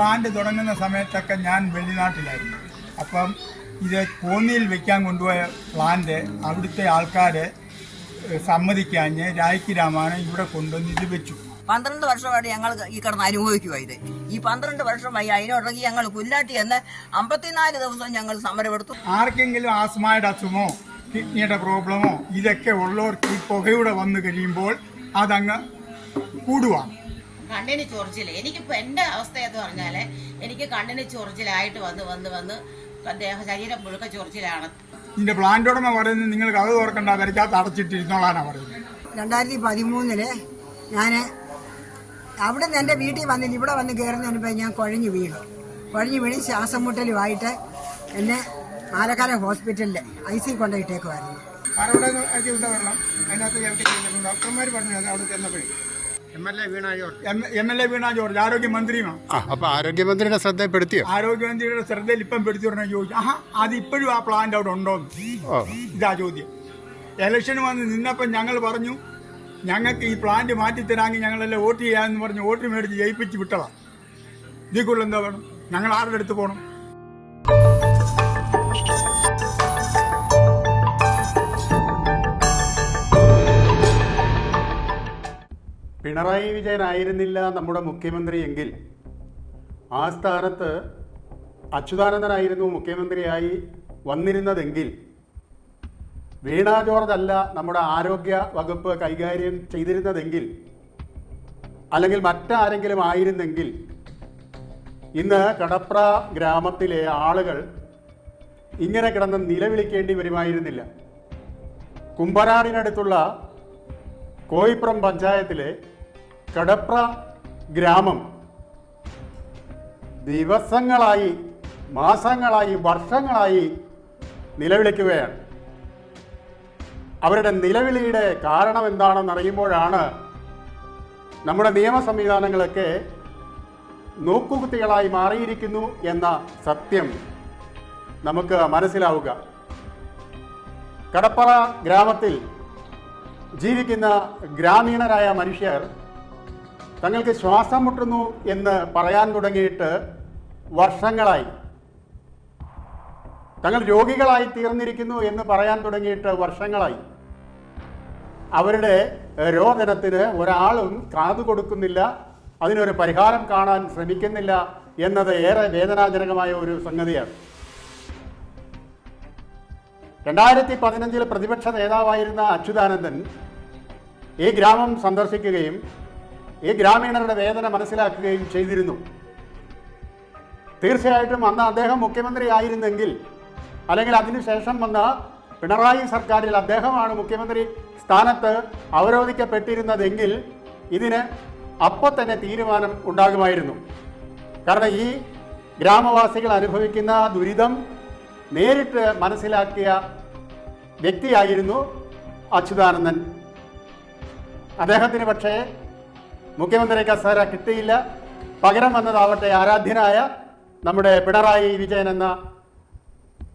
Plant തുടങ്ങുന്ന സമയത്തൊക്കെ ഞാൻ വെളിനാട്ടിലായിരുന്നു. അപ്പം ഇത് കോന്നിയിൽ വെക്കാൻ കൊണ്ടുപോയ പ്ലാന്റ് അവിടുത്തെ ആൾക്കാർ സമ്മതിക്കാഞ്ഞ് രായ്ക്ക് രാമാണ് ഇവിടെ കൊണ്ടുവന്ന് ഇത് വെച്ചു. പന്ത്രണ്ട് വർഷമായിട്ട് ഞങ്ങൾ ഈ കിടന്ന് അനുഭവിക്കുക ഇത്. ഈ പന്ത്രണ്ട് വർഷമായി അതിനോടങ്ങി ഞങ്ങൾ പുല്ലാട്ടി എന്ന് അമ്പത്തിനാല് ദിവസം ഞങ്ങൾ സമരമെടുത്തു. ആർക്കെങ്കിലും ആസ്മയുടെ അസുഖമോ കിഡ്നിയുടെ പ്രോബ്ലമോ ഇതൊക്കെ ഉള്ളവർക്ക് ഈ പുകയൂടെ വന്നു കഴിയുമ്പോൾ അതങ്ങ് കൂടുവാണ് കണ്ണിന് ചൊറിച്ചിൽ എനിക്കിപ്പോ എന്റെ അവസ്ഥ എന്ന് പറഞ്ഞാൽ എനിക്ക് കണ്ണിന് ചൊറിച്ചിലായിട്ട് വന്ന് വന്ന് വന്ന് ദേഹ ശരീരം മുഴുക്ക ചൊറിച്ചിലാണ്. ഇതിന്റെ പ്ലാന്റ് ഉടമ പറയുന്നത് നിങ്ങൾ കഥ തുറക്കണ്ട വരയ്ക്കാത്ത അടച്ചിട്ടിരുന്നോളാണ് പറയുന്നത്. രണ്ടായിരത്തി പതിമൂന്നിൽ ഞാൻ അവിടെ നിന്ന് എന്റെ വീട്ടിൽ വന്നിട്ട് ഇവിടെ വന്ന് കയറുന്നതിന് അനുഭവം ഞാൻ കുഴഞ്ഞു വീണു. കുഴഞ്ഞു വീണ് ശ്വാസം മുട്ടലുമായിട്ട് എന്നെ പാലക്കാട് ഹോസ്പിറ്റലിൽ ഐ സി കൊണ്ടുപോയിട്ടേക്കുമായിരുന്നു അവിടെ അതിനകത്ത് ഡോക്ടർമാർ പറഞ്ഞു അത് അവിടെ ചെന്നപ്പോഴേ. M L A Veena George ആരോഗ്യമന്ത്രിയുമാണ്. ആ അപ്പൊ ആരോഗ്യമന്ത്രിയുടെ ശ്രദ്ധയിൽപ്പെടുത്തിയോ? ആരോഗ്യമന്ത്രിയുടെ ശ്രദ്ധയിൽ ഇപ്പം പെടുത്തി പറഞ്ഞ ചോദിച്ചു ആഹാ അത് ഇപ്പോഴും ആ പ്ലാന്റ് അവിടെ ഉണ്ടോ ഇതാ ചോദ്യം. ഇലക്ഷൻ വന്ന് നിന്നപ്പം ഞങ്ങൾ പറഞ്ഞു ഞങ്ങൾക്ക് ഈ പ്ലാന്റ് മാറ്റിത്തരാമെങ്കിൽ ഞങ്ങളെല്ലാം വോട്ട് ചെയ്യാന്ന് പറഞ്ഞ് വോട്ട് മേടിച്ച് ജയിപ്പിച്ച് വിട്ടതാ. ഇതിക്കുള്ള എന്താ വേണം? ഞങ്ങൾ ആരുടെ അടുത്ത് പോകണം പിണറായി വിജയൻ ആയിരുന്നില്ല നമ്മുടെ മുഖ്യമന്ത്രി എങ്കിൽ ആ സ്ഥാനത്ത് അച്യുതാനന്ദനായിരുന്നു മുഖ്യമന്ത്രിയായി വന്നിരുന്നതെങ്കിൽ വീണ ജോർജ് അല്ല നമ്മുടെ ആരോഗ്യ വകുപ്പ് കൈകാര്യം ചെയ്തിരുന്നതെങ്കിൽ അല്ലെങ്കിൽ മറ്റാരെങ്കിലും ആയിരുന്നെങ്കിൽ ഇന്ന് കടപ്ര ഗ്രാമത്തിലെ ആളുകൾ ഇങ്ങനെ കിടന്ന് നിലവിളിക്കേണ്ടി വരുമായിരുന്നില്ല. കുമ്പനാടിനടുത്തുള്ള കോയിപ്പുറം പഞ്ചായത്തിലെ കടപ്ര ഗ്രാമം. ദിവസങ്ങളായി മാസങ്ങളായി വർഷങ്ങളായി നിലവിളിക്കുകയാണ്. അവരുടെ നിലവിളിയുടെ കാരണം എന്താണെന്ന് അറിയുമ്പോഴാണ് നമ്മുടെ നിയമ സംവിധാനങ്ങളൊക്കെ നോക്കുകുത്തികളായി മാറിയിരിക്കുന്നു എന്ന സത്യം നമുക്ക് മനസ്സിലാവുക. കടപ്പറ ഗ്രാമത്തിൽ ജീവിക്കുന്ന ഗ്രാമീണരായ മനുഷ്യർ തങ്ങൾക്ക് ശ്വാസം മുട്ടുന്നു എന്ന് പറയാൻ തുടങ്ങിയിട്ട് വർഷങ്ങളായി. തങ്ങൾ രോഗികളായി തീർന്നിരിക്കുന്നു എന്ന് പറയാൻ തുടങ്ങിയിട്ട് വർഷങ്ങളായി. അവരുടെ രോദനത്തിന് ഒരാളും കാതു കൊടുക്കുന്നില്ല അതിനൊരു പരിഹാരം കാണാൻ ശ്രമിക്കുന്നില്ല എന്നത് ഏറെ വേദനാജനകമായ ഒരു സംഗതിയാണ്. രണ്ടായിരത്തി പതിനഞ്ചിൽ പ്രതിപക്ഷ നേതാവായിരുന്ന അച്യുതാനന്ദൻ ഈ ഗ്രാമം സന്ദർശിക്കുകയും ഈ ഗ്രാമീണരുടെ വേദന മനസ്സിലാക്കുകയും ചെയ്തിരുന്നു. തീർച്ചയായിട്ടും അന്ന് അദ്ദേഹം മുഖ്യമന്ത്രി ആയിരുന്നെങ്കിൽ അല്ലെങ്കിൽ അതിനുശേഷം വന്ന പിണറായി സർക്കാരിൽ അദ്ദേഹമാണ് മുഖ്യമന്ത്രി സ്ഥാനത്ത് അവരോധിക്കപ്പെട്ടിരുന്നതെങ്കിൽ ഇതിന് അപ്പോൾ തന്നെ തീരുമാനം ഉണ്ടാകുമായിരുന്നു. കാരണം ഈ ഗ്രാമവാസികൾ അനുഭവിക്കുന്ന ദുരിതം നേരിട്ട് മനസ്സിലാക്കിയ വ്യക്തിയായിരുന്നു അച്യുതാനന്ദൻ. അദ്ദേഹത്തിന് പക്ഷേ മുഖ്യമന്ത്രി കസേര കിട്ടിയില്ല. പകരം വന്നതാവട്ടെ ആരാധ്യനായ നമ്മുടെ പിണറായി വിജയൻ എന്ന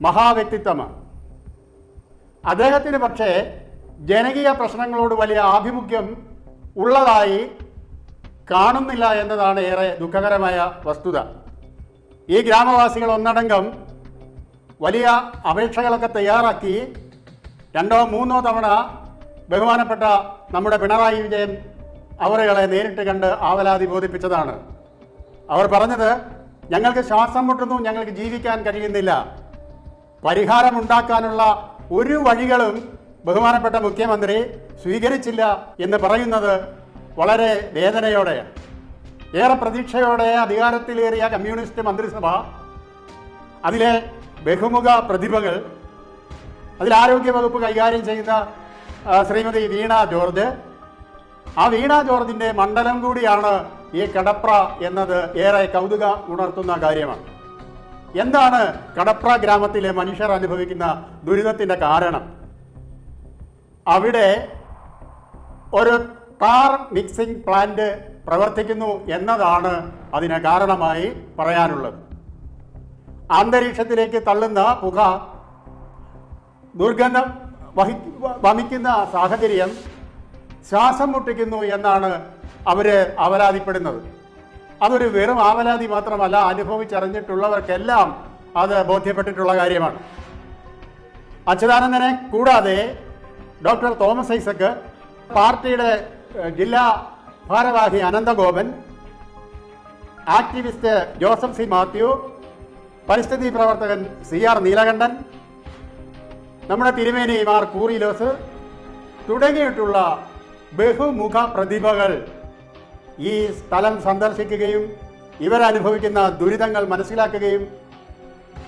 മഹാവ്യക്തിത്വമാണ്. അദ്ദേഹത്തിന് പക്ഷേ ജനകീയ പ്രശ്നങ്ങളോട് വലിയ ആഭിമുഖ്യം ഉള്ളതായി കാണുന്നില്ല എന്നതാണ് ഏറെ ദുഃഖകരമായ വസ്തുത. ഈ ഗ്രാമവാസികൾ ഒന്നടങ്കം വലിയ അപേക്ഷകളൊക്കെ തയ്യാറാക്കി രണ്ടോ മൂന്നോ തവണ ബഹുമാനപ്പെട്ട നമ്മുടെ പിണറായി വിജയൻ അവരുകളെ നേരിട്ട് കണ്ട് ആവലാതി ബോധിപ്പിച്ചതാണ്. അവർ പറഞ്ഞത് ഞങ്ങൾക്ക് ശ്വാസം മുട്ടുന്നു ഞങ്ങൾക്ക് ജീവിക്കാൻ കഴിയുന്നില്ല. പരിഹാരമുണ്ടാക്കാനുള്ള ഒരു വഴികളും ബഹുമാനപ്പെട്ട മുഖ്യമന്ത്രി സ്വീകരിച്ചില്ല എന്ന് പറയുന്നത് വളരെ വേദനയോടെ ഏറെ പ്രതീക്ഷയോടെ അധികാരത്തിലേറിയ കമ്മ്യൂണിസ്റ്റ് മന്ത്രിസഭ അതിലെ ബഹുമുഖ പ്രതിഭകൾ അതിൽ ആരോഗ്യ വകുപ്പ് കൈകാര്യം ചെയ്യുന്ന ശ്രീമതി വീണ ജോർജ് ആ വീണ ജോർജിന്റെ മണ്ഡലം കൂടിയാണ് ഈ കടപ്ര എന്നത് ഏറെ കൗതുക ഉണർത്തുന്ന കാര്യമാണ്. എന്താണ് കടപ്ര ഗ്രാമത്തിലെ മനുഷ്യർ അനുഭവിക്കുന്ന ദുരിതത്തിന്റെ കാരണം? അവിടെ ഒരു ടാർ മിക്സിംഗ് പ്ലാന്റ് പ്രവർത്തിക്കുന്നു എന്നതാണ് അതിന് കാരണമായി പറയാനുള്ളത്. അന്തരീക്ഷത്തിലേക്ക് തള്ളുന്ന പുക ദുർഗന്ധം വഹി വമിക്കുന്ന സാഹചര്യം ശ്വാസം മുട്ടിക്കുന്നു എന്നാണ് അവർ അവലാതിപ്പെടുന്നത്. അതൊരു വെറും ആവലാതി മാത്രമല്ല അനുഭവിച്ചറിഞ്ഞിട്ടുള്ളവർക്കെല്ലാം അത് ബോധ്യപ്പെട്ടിട്ടുള്ള കാര്യമാണ്. അച്യുതാനന്ദനെ കൂടാതെ ഡോക്ടർ തോമസ് ഐസക്ക് പാർട്ടിയുടെ ജില്ലാ ഭാരവാഹി അനന്തഗോപൻ ആക്ടിവിസ്റ്റ് ജോസഫ് സി മാത്യു പരിസ്ഥിതി പ്രവർത്തകൻ സി ആർ നീലകണ്ഠൻ നമ്മുടെ തിരുമേനി മാർ കൂറിലോസ് തുടങ്ങിയിട്ടുള്ള ബഹുമുഖ പ്രതിഭകൾ ഈ സ്ഥലം സന്ദർശിക്കുകയും ഇവരനുഭവിക്കുന്ന ദുരിതങ്ങൾ മനസ്സിലാക്കുകയും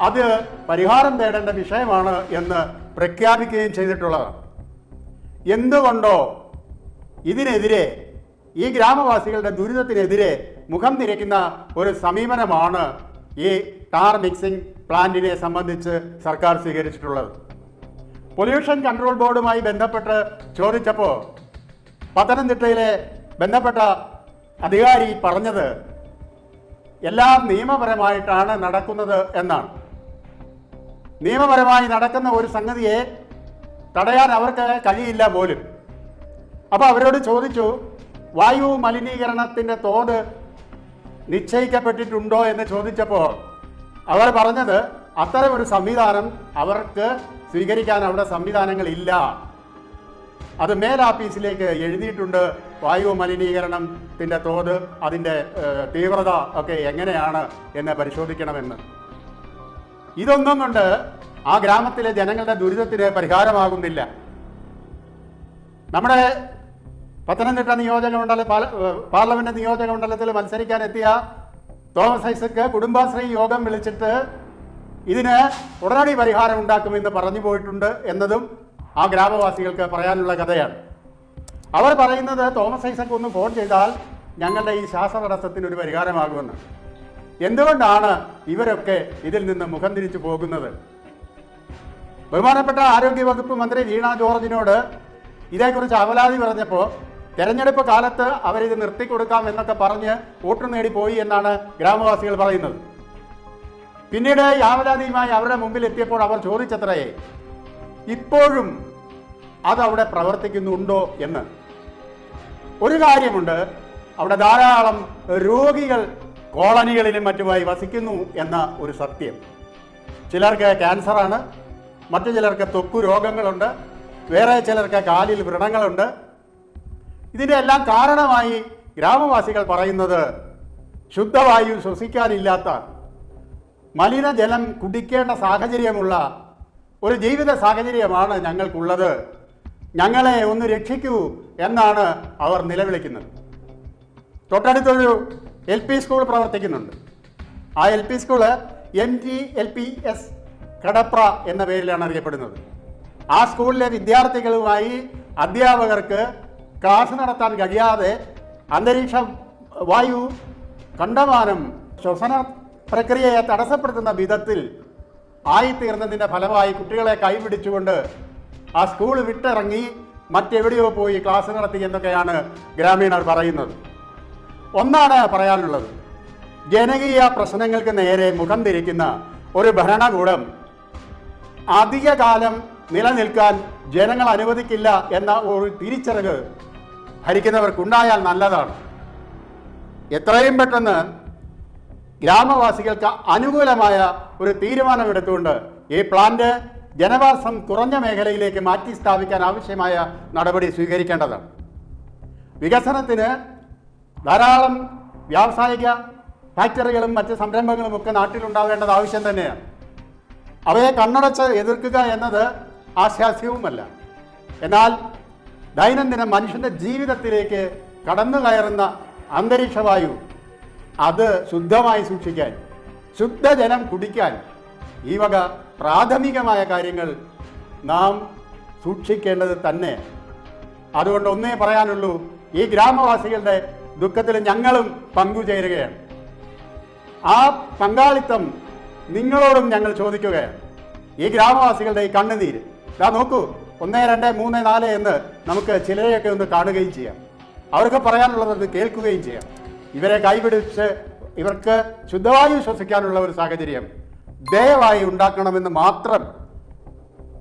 അത് പരിഹാരം തേടേണ്ട വിഷയമാണ് എന്ന് പ്രഖ്യാപിക്കുകയും ചെയ്തിട്ടുള്ളതാണ്. എന്തുകൊണ്ടോ ഇതിനെതിരെ ഈ ഗ്രാമവാസികളുടെ ദുരിതത്തിനെതിരെ മുഖം തിരിക്കുന്ന ഒരു സമീപനമാണ് ഈ ടാർ മിക്സിംഗ് പ്ലാന്റിനെ സംബന്ധിച്ച് സർക്കാർ സ്വീകരിച്ചിട്ടുള്ളത്. പൊല്യൂഷൻ കൺട്രോൾ ബോർഡുമായി ബന്ധപ്പെട്ട് ചോദിച്ചപ്പോൾ പത്തനംതിട്ടയിലെ ബന്ധപ്പെട്ട അധികാരി പറഞ്ഞത് എല്ലാം നിയമപരമായിട്ടാണ് നടക്കുന്നത് എന്നാണ്. നിയമപരമായി നടക്കുന്ന ഒരു സംഗതിയെ തടയാൻ അവർക്ക് കഴിയില്ല പോലും. അപ്പോൾ അവരോട് ചോദിച്ചു വായു മലിനീകരണത്തിന്റെ തോത് നിശ്ചയിക്കപ്പെട്ടിട്ടുണ്ടോ? എന്ന് ചോദിച്ചപ്പോൾ അവർ പറഞ്ഞത് അത്തരം ഒരു സംവിധാനം അവർക്ക് സ്വീകരിക്കാൻ അവിടെ സംവിധാനങ്ങളില്ല. അത് മേലാഫീസിലേക്ക് എഴുതിയിട്ടുണ്ട് വായു മലിനീകരണത്തിന്റെ തോത് അതിന്റെ തീവ്രത ഒക്കെ എങ്ങനെയാണ് എന്ന് പരിശോധിക്കണമെന്ന്. ഇതൊന്നും കൊണ്ട് ആ ഗ്രാമത്തിലെ ജനങ്ങളുടെ ദുരിതത്തിന് പരിഹാരമാകുന്നില്ല. നമ്മുടെ പത്തനംതിട്ട നിയോജക മണ്ഡല പാർലമെന്റ് നിയോജക മണ്ഡലത്തിൽ മത്സരിക്കാൻ എത്തിയ തോമസ് ഐസക്ക് കുടുംബാശ്രീ യോഗം വിളിച്ചിട്ട് ഇതിന് ഉടനടി പരിഹാരം ഉണ്ടാക്കുമെന്ന് പറഞ്ഞു പോയിട്ടുണ്ട് എന്നതും ആ ഗ്രാമവാസികൾക്ക് പറയാനുള്ള കഥയാണ്. അവർ പറയുന്നത് തോമസ് ഐസക് ഒന്ന് ഫോൺ ചെയ്താൽ ഞങ്ങളുടെ ഈ ശ്വാസതടസ്സത്തിന് ഒരു പരിഹാരമാകുമെന്ന്. എന്തുകൊണ്ടാണ് ഇവരൊക്കെ ഇതിൽ നിന്ന് മുഖം തിരിച്ചു പോകുന്നത്? ബഹുമാനപ്പെട്ട ആരോഗ്യ വകുപ്പ് മന്ത്രി വീണ ജോർജിനോട് ഇതേക്കുറിച്ച് അവലാതി പറഞ്ഞപ്പോൾ തെരഞ്ഞെടുപ്പ് കാലത്ത് അവരിത് നിർത്തിക്കൊടുക്കാം എന്നൊക്കെ പറഞ്ഞ് വോട്ട് നേടിപ്പോയി എന്നാണ് ഗ്രാമവാസികൾ പറയുന്നത്. പിന്നീട് ഈ ആവലാതിയുമായി അവരുടെ മുമ്പിൽ എത്തിയപ്പോൾ അവർ ചോദിച്ചത്രേ ഇപ്പോഴും അതവിടെ പ്രവർത്തിക്കുന്നുണ്ടോ എന്ന്. ഒരു കാര്യമുണ്ട് അവിടെ ധാരാളം രോഗികൾ കോളനികളിലും മറ്റുമായി വസിക്കുന്നു എന്ന ഒരു സത്യം. ചിലർക്ക് ക്യാൻസറാണ് മറ്റു ചിലർക്ക് ത്വക്കു രോഗങ്ങളുണ്ട് വേറെ ചിലർക്ക് കാലിൽ വ്രണങ്ങളുണ്ട്. ഇതിന്റെ എല്ലാം കാരണമായി ഗ്രാമവാസികൾ പറയുന്നത് ശുദ്ധവായു ശ്വസിക്കാനില്ലാത്ത മലിനജലം കുടിക്കേണ്ട സാഹചര്യമുള്ള ഒരു ജീവിത സാഹചര്യമാണ് ഞങ്ങൾക്കുള്ളത്. ഞങ്ങളെ ഒന്ന് രക്ഷിക്കൂ എന്നാണ് അവർ നിലവിളിക്കുന്നത്. തൊട്ടടുത്തൊരു എൽ പി സ്കൂൾ പ്രവർത്തിക്കുന്നുണ്ട്. ആ L P school M G L P S Kadapra എന്ന പേരിലാണ് അറിയപ്പെടുന്നത്. ആ സ്കൂളിലെ വിദ്യാർത്ഥികളുമായി അധ്യാപകർക്ക് ക്ലാസ് നടത്താൻ കഴിയാതെ അന്തരീക്ഷ വായു കണ്ടമാനം ശ്വസന പ്രക്രിയയെ തടസ്സപ്പെടുത്തുന്ന വിധത്തിൽ ആയിത്തീർന്നതിന്റെ ഫലമായി കുട്ടികളെ കൈപിടിച്ചുകൊണ്ട് ആ സ്കൂൾ വിട്ടിറങ്ങി മറ്റെവിടെയോ പോയി ക്ലാസ് നടത്തി എന്നൊക്കെയാണ് ഗ്രാമീണർ പറയുന്നത്. ഒന്നാണ് പറയാനുള്ളത്. ജനകീയ പ്രശ്നങ്ങൾക്ക് നേരെ മുഖം തിരിക്കുന്ന ഒരു ഭരണകൂടം അധികകാലം നിലനിൽക്കാൻ ജനങ്ങൾ അനുവദിക്കില്ല എന്ന ഒരു തിരിച്ചറിവ് ഭരിക്കുന്നവർക്കുണ്ടായാൽ നല്ലതാണ്. എത്രയും പെട്ടെന്ന് ഗ്രാമവാസികൾക്ക് അനുകൂലമായ ഒരു തീരുമാനമെടുത്തുകൊണ്ട് ഈ പ്ലാന്റ് ജനവാസം കുറഞ്ഞ മേഖലയിലേക്ക് മാറ്റി സ്ഥാപിക്കാൻ ആവശ്യമായ നടപടി സ്വീകരിക്കേണ്ടതാണ് വികസനത്തിന് ധാരാളം വ്യാവസായിക ഫാക്ടറികളും മറ്റ് സംരംഭങ്ങളും ഒക്കെ നാട്ടിലുണ്ടാവേണ്ടത് ആവശ്യം തന്നെയാണ്. അവയെ കണ്ണടച്ച് എതിർക്കുക എന്നത് ആശാസ്യവുമല്ല. എന്നാൽ ദൈനംദിനം മനുഷ്യന്റെ ജീവിതത്തിലേക്ക് കടന്നു കയറുന്ന അന്തരീക്ഷവായു അത് ശുദ്ധമായി സൂക്ഷിക്കാൻ ശുദ്ധജലം കുടിക്കാൻ ഈ വക പ്രാഥമികമായ കാര്യങ്ങൾ നാം സൂക്ഷിക്കേണ്ടത് തന്നെ. അതുകൊണ്ട് ഒന്നേ പറയാനുള്ളൂ ഈ ഗ്രാമവാസികളുടെ ദുഃഖത്തിൽ ഞങ്ങളും പങ്കുചേരുകയാണ്. ആ പങ്കാളിത്തം നിങ്ങളോടും ഞങ്ങൾ ചോദിക്കുകയാണ്. ഈ ഗ്രാമവാസികളുടെ ഈ കണ്ണുനീര്. ഇതാ നോക്കൂ ഒന്ന് രണ്ട് മൂന്ന് നാല് എന്ന് നമുക്ക് ചിലരെയൊക്കെ ഒന്ന് കാണുകയും ചെയ്യാം. അവർക്ക് പറയാനുള്ളത് കേൾക്കുകയും ചെയ്യാം. ഇവരെ കൈപിടിച്ച് ഇവർക്ക് ശുദ്ധവായു ശ്വസിക്കാനുള്ള ഒരു സാഹചര്യം ദയവായി ഉണ്ടാക്കണമെന്ന് മാത്രം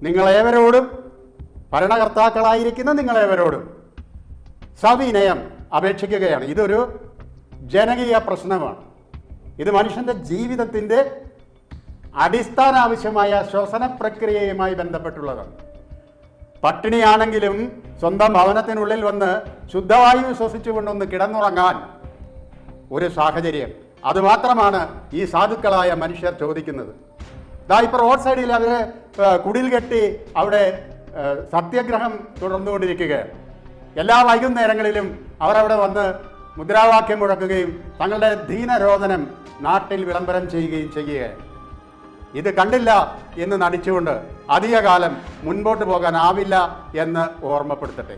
നിങ്ങളേവരോടും ഭരണകർത്താക്കളായിരിക്കുന്ന നിങ്ങളേവരോടും സവിനയം അപേക്ഷിക്കുകയാണ്. ഇതൊരു ജനകീയ പ്രശ്നമാണ്. ഇത് മനുഷ്യന്റെ ജീവിതത്തിന്റെ അടിസ്ഥാന ആവശ്യമായ ശ്വസന പ്രക്രിയയുമായി ബന്ധപ്പെട്ടുള്ളതാണ്. പട്ടിണിയാണെങ്കിലും സ്വന്തം ഭവനത്തിനുള്ളിൽ വന്ന് ശുദ്ധവായു ശ്വസിച്ചുകൊണ്ടൊന്ന് കിടന്നുറങ്ങാൻ ഒരു സാഹചര്യം. അതുമാത്രമാണ് ഈ സാധുക്കളായ മനുഷ്യർ ചോദിക്കുന്നത്. ദാ ഇപ്പോൾ റോഡ് സൈഡിൽ അവർ കുടിൽ കെട്ടി അവിടെ സത്യഗ്രഹം തുടർന്നുകൊണ്ടിരിക്കുകയാണ്. എല്ലാ വൈകുന്നേരങ്ങളിലും അവരവിടെ വന്ന് മുദ്രാവാക്യം മുഴക്കുകയും തങ്ങളുടെ ദീനരോധനം നാട്ടിൽ വിളംബരം ചെയ്യുകയും ചെയ്യുകയാണ്. ഇത് കണ്ടില്ല എന്ന് നടിച്ചുകൊണ്ട് അധികകാലം മുൻപോട്ട് പോകാനാവില്ല എന്ന് ഓർമ്മപ്പെടുത്തട്ടെ.